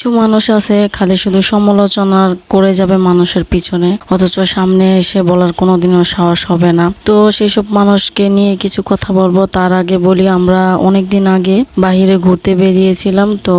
কিছু মানুষ আছে, খালি শুধু সমালোচনা করে যাবে মানুষের পিছনে, অথচ সামনে এসে বলার কোনোদিনও সাহস হবে না। তো সেসব মানুষকে নিয়ে কিছু কথা বলব। তার আগে বলি, আমরা অনেক দিন আগে বাহিরে ঘুরতে বেরিয়েছিলাম, তো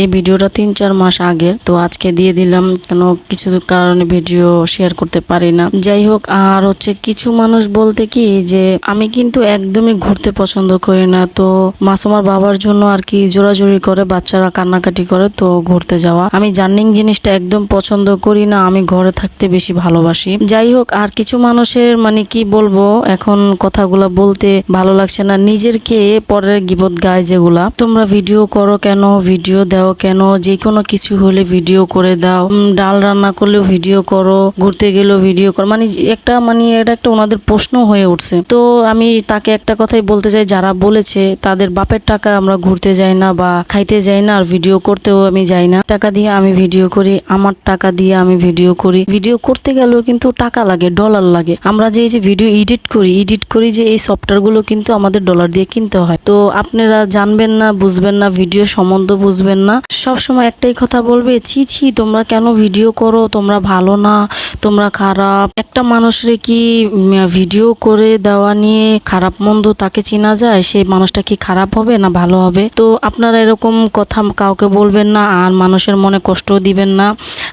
এই ভিডিওটা তিন চার মাস আগের। তো আজকে দিয়ে দিলাম, কেন কিছু কারণে ভিডিও শেয়ার করতে পারি না। যাই হোক, আর হচ্ছে কিছু মানুষ বলতে কি, যে আমি কিন্তু একদমই ঘুরতে পছন্দ করি না। তো মাসুমার বাবার জন্য আর কি জোরাজুরি করে, বাচ্চারা কান্নাকাটি করে, তো ঘুরতে যাওয়া। আমি জার্নিং জিনিসটা একদম পছন্দ করি না, আমি ঘরে থাকতে বেশি ভালোবাসি। যাই হোক, আর কিছু মানুষের মানে কি বলব, এখন কথাগুলো বলতে ভালো লাগছে না। নিজের কে পরের গিবত গায় যেগুলা। তোমরা ভিডিও করো কেন, ভিডিও দাও কেন যে কোনো কিছু হলে ভিডিও করে দাও। ডাল রান্না করলেও ভিডিও করো, ঘুরতে গেলেও ভিডিও করো। মানে একটা মানে এটা একটা ওনাদের প্রশ্ন হয়ে উঠছে। তো আমি তাকে একটা কথাই বলতে চাই, যারা বলেছে, তাদের বাপের টাকা আমরা ঘুরতে যাই না বা খাইতে যাই না, আর ভিডিও করতেও আমি যাই না। টাকা দিয়ে আমি ভিডিও করি, আমার টাকা দিয়ে আমি ভিডিও করি। ভিডিও করতে গেলেও কিন্তু টাকা লাগে ডলার লাগে। আমরা যে এই যে ভিডিও এডিট করি এডিট করি যে এই সফটওয়্যারগুলো কিন্তু আমাদের ডলার দিয়ে কিনতে হয়। তো আপনারা জানবেন না, বুঝবেন না ভিডিও সম্বন্ধ বুঝবেন না। সব সময় একটাই কথা বলবে, ছি ছি, তোমরা কেন ভিডিও করো? তোমরা ভালো না, তোমরা খারাপ। একটা মানুষরে কি ভিডিও করে দেওয়া নিয়ে খারাপ মন্দ তাকে চেনা যায়? সেই মানুষটা কি খারাপ হবে না ভালো হবে? তো আপনারা এরকম কথা কাউকে বলবেন না, আর মানুষের মনে কষ্টও দিবেন না।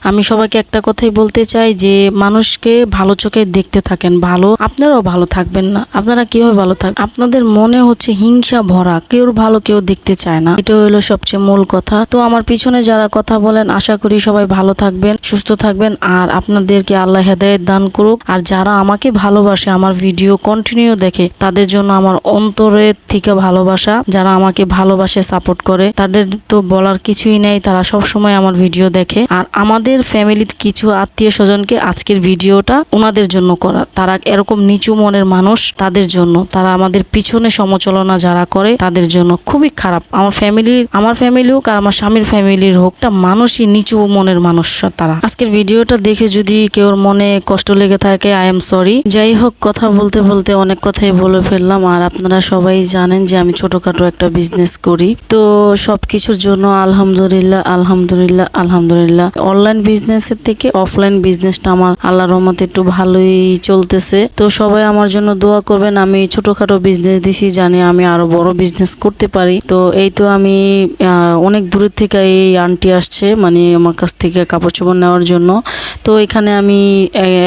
আমি সবাইকে একটা কথাই বলতে চাই যে, মানুষকে ভালো চোখে দেখতে থাকেন, ভালো আপনারাও ভালো থাকবেন না। আপনারা কীভাবে ভালো থাক, আপনাদের মনে হচ্ছে হিংসা ভরা, কেউ ভালো কেউ দেখতে চায় না। এটা হলো সবচেয়ে মূল কথা। তো আমার পিছনে যারা কথা বলেন, আশা করি সবাই ভালো থাকবেন, সুস্থ থাকবেন, আর আপনাদেরকে আল্লাহ হেদায়েত দান করুক। আর যারা আমাকে ভালোবাসে, আমার ভিডিও কন্টিনিউ দেখে, তাদের জন্য আমার অন্তরের থেকে ভালোবাসা, যারা আমাকে ভালোবাসে সাপোর্ট করে, তাদের তো বলার কিছুই নেই, তারা সব সময় আমার ভিডিও দেখে। আর আমাদের ফ্যামিলির কিছু আত্মীয় স্বজনকে আজকের ভিডিওটা ওনাদের জন্য করা। তারা এরকম নিচু মনের মানুষ তাদের জন্য। তারা আমাদের পিছনে সমচলনা যারা করে তাদের জন্য খুবই খারাপ। আমার ফ্যামিলির আমার ফ্যামিলি হোক আর আমার স্বামীর ফ্যামিলির হোক একটা মানুষই নিচু মনের মানুষ তারা। আজকের ভিডিওটা দেখে যদি কেউ মনে কষ্ট লেগে থাকে আই এম সরি যাই হোক, কথা বলতে বলতে অনেক কথাই বলে ফেললাম। আর আপনারা সবাই জানেন যে আমি ছোটখাটো একটা বিজনেস করি। তো সবকিছুর জন্য আলহামদুলিল্লাহ আলহামদুলিল্লাহ আলহামদুলিল্লাহ। অনলাইন বিজনেসের থেকে অফলাইন বিজনেসটা আমার আল্লাহর রহমতে একটু ভালোই চলতেছে। তো সবাই আমার জন্য দোয়া করবেন, আমি ছোটখাটো বিজনেস দিছি জানি আমি আরও বড় বিজনেস করতে পারি। তো এই তো আমি অনেক দূরের থেকে এই আন্টি আসছে মানে আমার কাছ থেকে কাপড় চোপড় নেওয়ার জন্য। তো এখানে আমি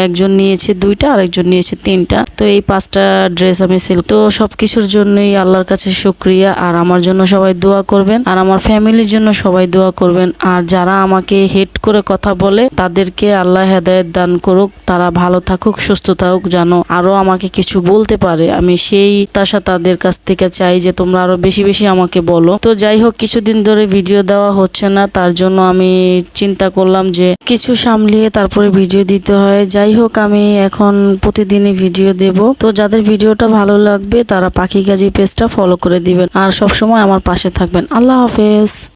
একজন নিয়েছে দুইটা আর একজন নিয়েছে তিনটা। তো এই পাঁচটা ড্রেস আমি সেল তো সবকিছুর জন্যই আল্লাহর কাছে শুক্রিয়া। আর আমার জন্য সবাই দোয়া করবেন। আর আমার ফ্যামিলির জন্য সবাই দোয়া করবেন। আর যারা আমাকে হেট করে কথা বলে, তাদেরকে আল্লাহ হেদায়েত দান করুক। তারা ভালো থাকুক, সুস্থ থাকুক, যেন আরও আমাকে কিছু বলতে পারে। আমি সেই তাসা তাদের কাছ থেকে চাই যে তোমরা আরও বেশি বেশি আমাকে বলো। তো যাই হোক, কিছুদিন ধরে ভিডিও দেওয়া হচ্ছে না। তার জন্য আমি চিন্তা করলাম যে কিছু সামলিয়ে তারপরে ভিডিও দিতে হয়। যাই হোক, আমি এখন প্রতিদিনই ভিডিও দেব। তো যাদের ভিডিওটা ভালো লাগবে, তারা পাখি গাজী পেজটা ফলো করে দিবেন। আর সবসময় আমার পাশে থাকবেন। আল্লাহ হাফেজ।